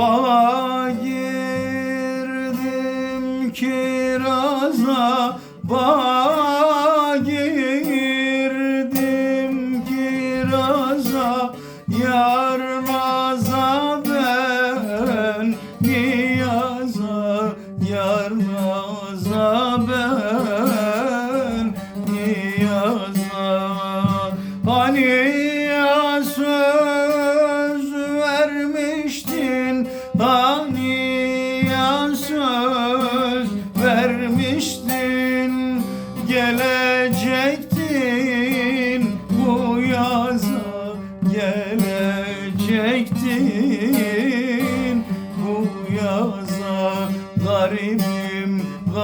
Bala girdim kiraza Bala girdim kiraza. Yar naza ben niyaza. Yar naza ben niyaza. Hani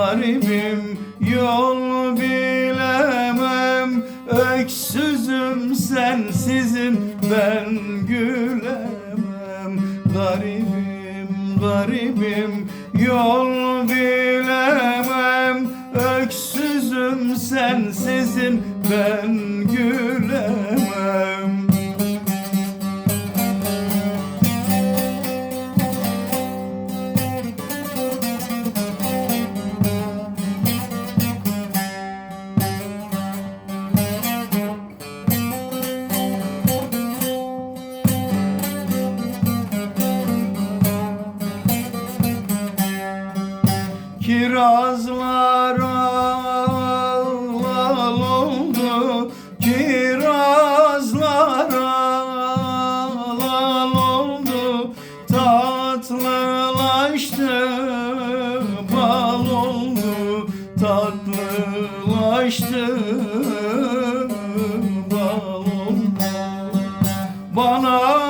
Garibim, yol bilemem. Öksüzüm sensizim ben gülemem. Garibim, garibim yol bilemem. Öksüzüm sensizim ben gülemem Kirazlar al oldu Kirazlar al oldu. Tatlılaştı bal oldu. Tatlılaştı bal oldu. Bana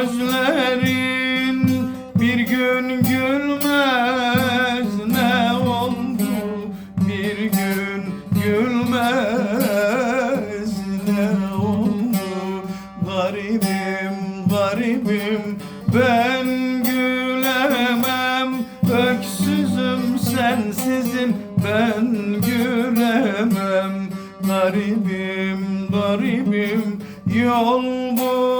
gözlerin Bir gün gülmez. Ne oldu? Bir gün gülmez. Ne oldu? Garibim garibim ben gülemem. Öksüzüm sensizim ben gülemem. Garibim garibim yol bulamam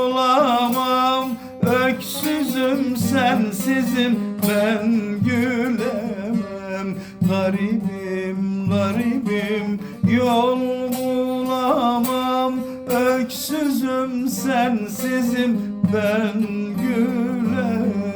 Öksüzüm sensizim ben gülemem. Garibim garibim yol bulamam. Öksüzüm sensizim ben gülemem